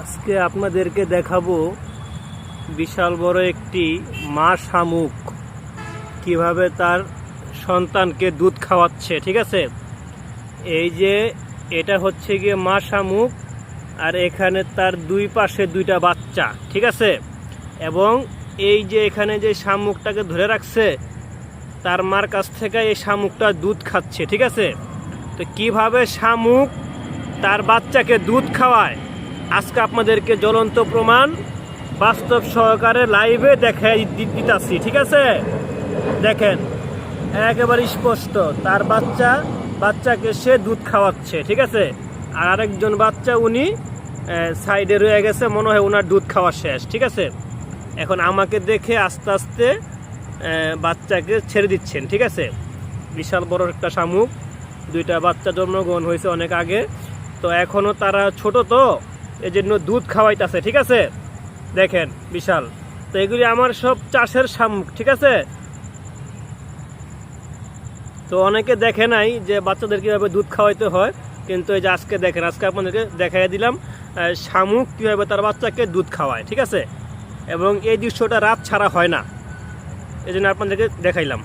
আজকে আপনাদেরকে দেখাবো বিশাল বড় একটি মা শামুক। কীভাবে তার সন্তানকে দুধ খাওয়াচ্ছে, ঠিক আছে? এই যে এটা হচ্ছে গিয়ে মা শামুক, আর এখানে তার দুই পাশে দুইটা বাচ্চা, ঠিক আছে? এবং এই যে এখানে যে শামুকটাকে ধরে রাখছে, তার মার কাছ থেকে এই শামুকটা দুধ খাচ্ছে, ঠিক আছে? তো কীভাবে শামুক তার বাচ্চাকে দুধ খাওয়ায়? আজকে আপনাদেরকে জ্বলন্ত প্রমাণ বাস্তব সহকারে লাইভে দেখাই দিতেছি, ঠিক আছে? দেখেন, একেবারে স্পষ্ট, তার বাচ্চা, বাচ্চাকে সে দুধ খাওয়াচ্ছে, ঠিক আছে? আর আরেকজন বাচ্চা উনি সাইডে রয়ে গেছে, মনে হয় ওনার দুধ খাওয়া শেষ, ঠিক আছে? এখন আমাকে দেখে আস্তে আস্তে বাচ্চাকে ছেড়ে দিচ্ছেন, ঠিক আছে? বিশাল বড় একটা শামুক, দুইটা বাচ্চা জন্মগ্রহণ হয়েছে অনেক আগে। তো এখনও তারা ছোট তো এই জন্য দুধ খাওয়াইতেছে, ঠিক আছে? দেখেন, বিশাল। তো এগুলি আমার সব চাষের শামুক, ঠিক আছে? তো অনেকে দেখে নাই যে বাচ্চাদের কীভাবে দুধ খাওয়াইতে হয়, কিন্তু এই যে আজকে দেখেন, আজকে আপনাদেরকে দেখাই দিলাম শামুক কীভাবে তার বাচ্চাকে দুধ খাওয়ায়, ঠিক আছে? এবং এই দৃশ্যটা রাত ছাড়া হয় না। এই জন্য আপনাদেরকে দেখাইলাম।